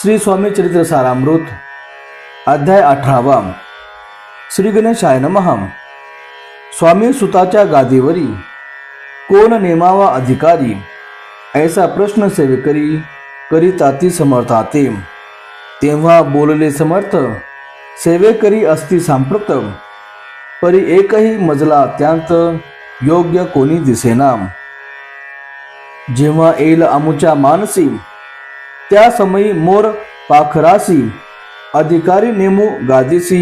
श्री स्वामी चरित्र सारामृत अध्याय अठरावा. श्री गणेशाय नमः. स्वामी सुताच्या गादीवरी कोण नेमावा अधिकारी ऐसा प्रश्न सेवेकरी करीताती समर्थाते. तेव्हा बोलले समर्थ सेवेकरी असती सांप्रत परी एकही मजला अत्यंत योग्य कोणी दिसेना. जेव्हा येईल अमुच्या मानसी त्या समयी मोर पाखरासी अधिकारी नेमू गादीसी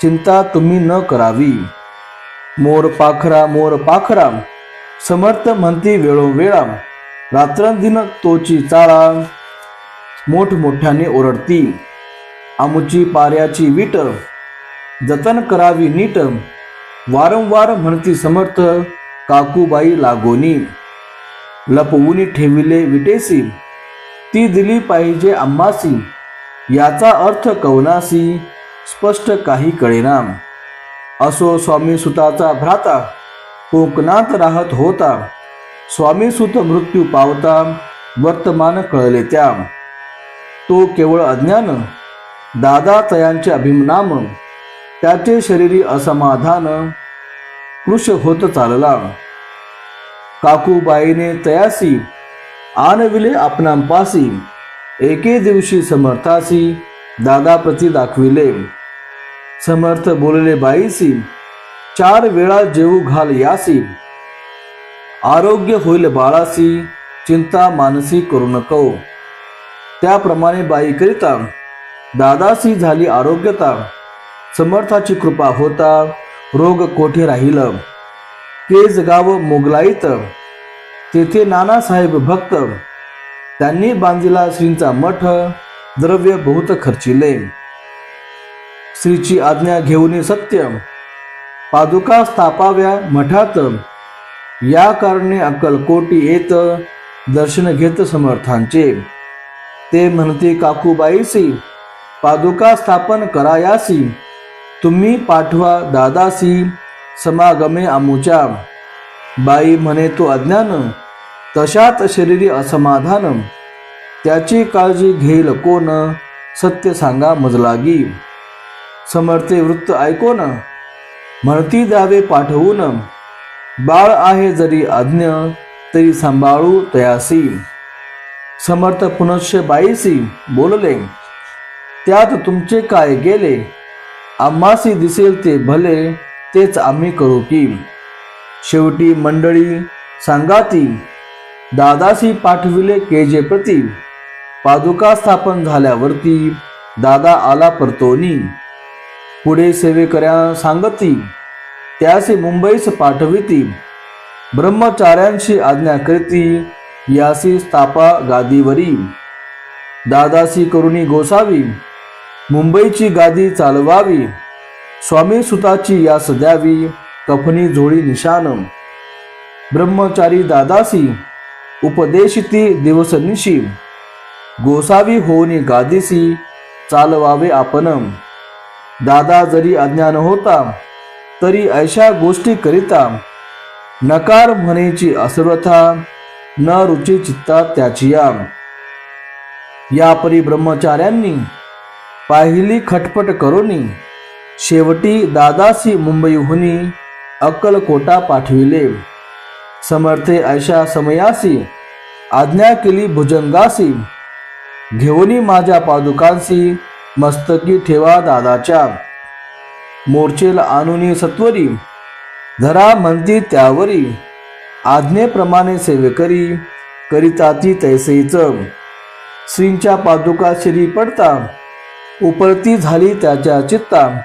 चिंता तुम्ही न करावी. मोर पाखरा मोर पाखरा समर्थ म्हणती वेळोवेळा रात्रंदिन तोची चाळा मोठमोठ्याने ओरडती. आमुची पाऱ्याची विट जतन करावी नीट वारंवार म्हणती समर्थ काकूबाई लागोनी. लपवून ठेविले विटेसी ती दिली पाहिजे अम्मासी याचा अर्थ कवनासी स्पष्ट काही कळेना. असो स्वामी सुताचा भ्राता कोकणात राहत होता. स्वामी सुत मृत्यू पावता वर्तमान कळले त्या. तो केवळ अज्ञान दादा तयांचे अभिमनाम त्याचे शरीरी असमाधान कृश होत चालला. काकूबाईने तयासी आणविले आपणांपासी एके दिवशी समर्थासी दादाप्रती दाखविले. समर्थ बोलले बाईसी चार वेळा जेऊ घाल यासी. आरोग्य होईल बाळासी चिंता मानसी करू नको. त्याप्रमाणे बाईकरिता दादासी झाली आरोग्यता समर्थाची कृपा होता रोग कोठे राहिलं? केज गाव मोगलाईत तेथे नानासाहेब भक्त. त्यांनी बांधिला श्रींचा मठ द्रव्य बहुत खर्चिले. श्रीची आज्ञा घेऊन सत्य. पादुका स्थापाव्या मठात या कारणे अक्कलकोटी येत दर्शन घेत समर्थांचे. ते म्हणते काकूबाईसी पादुका स्थापन करायासी. तुम्ही पाठवा दादासी समागमे आमुच्या. बाई म्हणे तो अज्ञान तशात शरीरी असमाधान त्याची काळजी घेईल कोण? सत्य सांगा मजलागी. समर्थे वृत्त ऐकोन म्हणती द्यावे पाठवून. बाळ आहे जरी अज्ञ तरी सांभाळू तयासी. समर्थ पुनश्य बाईसी बोलले त्यात तुमचे काय गेले? आम्हासी दिसेल ते भले तेच आम्ही करू की. शेवटी मंडळी सांगाती दादासी पाठविले केजे प्रती. पादुका स्थापन झाल्यावरती दादा आला परतोनी. पुढे सेवेकऱ्या सांगती त्यासे मुंबईस पाठविती. ब्रह्मचार्यांशी आज्ञा करती यासी स्थापा गादीवरी. दादासी करुणी गोसावी मुंबईची गादी चालवावी. स्वामी सुताची यास द्यावी. कफनी झोळी निशान. ब्रह्मचारी दादासी उपदेशिती दिवसनिशी. गोसावी होनी गादीसी चालवावे आपण. दादा जरी अज्ञान होता तरी अशा गोष्टी करिता. नकार म्हणेची असर्वथा न रुची चित्ता त्याची या या परी ब्रह्मचार्यांनी पाहिली खटपट करोनी शेवटी दादासी मुंबईहुनी अक्कलकोटा पाठविले. समर्थे अशा समयासी आज्ञा केली भुजंगासी. घेऊनी माझ्या पादुकांसी मस्तकी ठेवा दादाच्या. मोर्चेला आणुनी सत्वरी धरा म्हणती त्यावरी. आज्ञेप्रमाणे सेवेकरी करिताती तैसेच श्रींच्या पादुका शिरी पडता उपरती झाली त्याच्या चित्ता.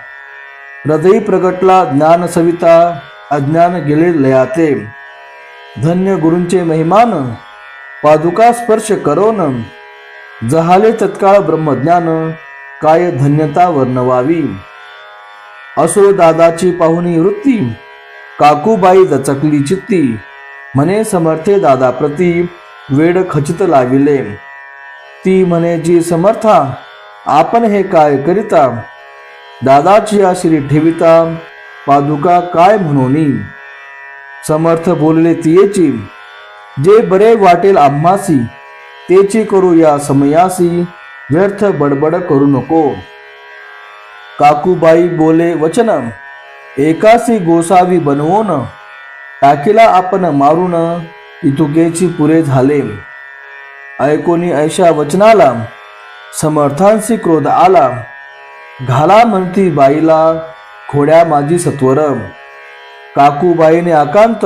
हृदयी प्रगटला ज्ञान सविता अज्ञान गेले लयाते. धन्य गुरूंचे महिमान पादुका स्पर्श करोन. जहाले तत्काळ ब्रह्मज्ञान काय धन्यता वर्णवावी. असो दादाची पाहुणी वृत्ती काकूबाई दचकली चित्ती. म्हणे समर्थे दादा प्रती वेड खचित लाविले. ती म्हणे जी समर्था आपण हे काय करिता? दादाची आशिरी ठेविता पादुका काय म्हणून? समर्थ बोलले तियेची जे बरे वाटेल आम्हासी तेची करू या समयासी व्यर्थ बडबड करू नको. काकूबाई बोले वचन एकासी गोसावी बनवून टाकीला आपण मारून इतुकेची पुरे झाले. ऐकोनी ऐशा वचनाला समर्थांशी क्रोध आला. घाला म्हणती बाईला खोड्या माझी सत्वरम. काकूबाईने आकांत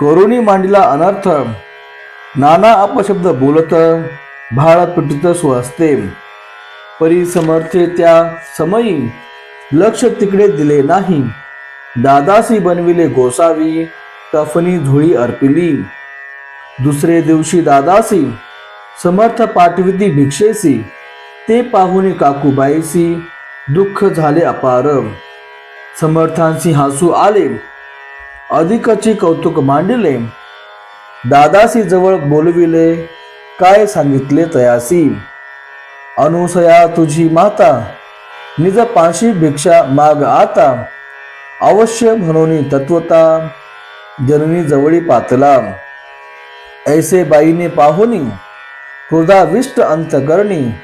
करुणी मांडला अनर्थ. नाना अपशब्द बोलत भाळ पिटित स्वस्ते परी समर्थे त्या समयी लक्ष तिकडे दिले नाही. दादासी बनविले गोसावी कफनी धुळी अर्पिली. दुसरे दिवशी दादासी समर्थ पाठविती भिक्षेसी. ते पाहुणे काकूबाईसी दुःख झाले अपार समर्थांशी हसू आले. अधिकचे कौतुक मांडिले. दादासी जवळ बोलविले. काय सांगितले तयासी? अनुसया तुझी माता निज पाशी भिक्षा माग आता. अवश्य म्हणून तत्वता जननी जवळी पातला. ऐसे बाईने पाहुनी अंत करणी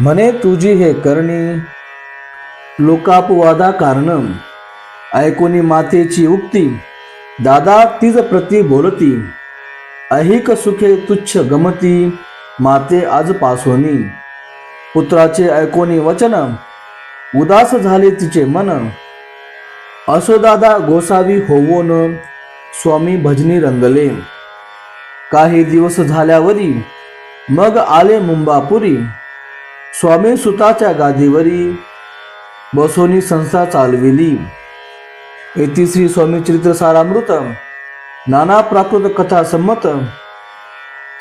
म्हणे तुझी हे करणी लोकापवादा कारण ऐकोनी मातेची उक्ती दादा तिज प्रती बोलती. अहिक सुखे तुच्छ गमती माते आज पासोनी. पुत्राचे ऐकोनी वचन उदास झाले तिचे मन. असो दादा गोसावी होवोन स्वामी भजनी रंगले. काही दिवस झाल्यावरी मग आले मुंबापुरी. स्वामी सुताच्या गादीवरी बसोनी संस्था चालविली. येथे श्री स्वामी चरित्र सारामृत नाना प्राकृत कथा संमत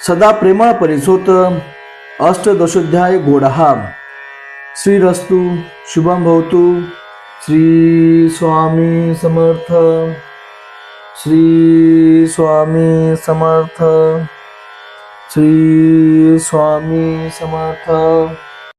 सदा प्रेमळ परिसोत अष्टदशोध्याय गोडहा. श्रीरस्तु शुभम भवतु. श्री स्वामी समर्थ. श्री स्वामी समर्थ. श्री स्वामी समर्थ.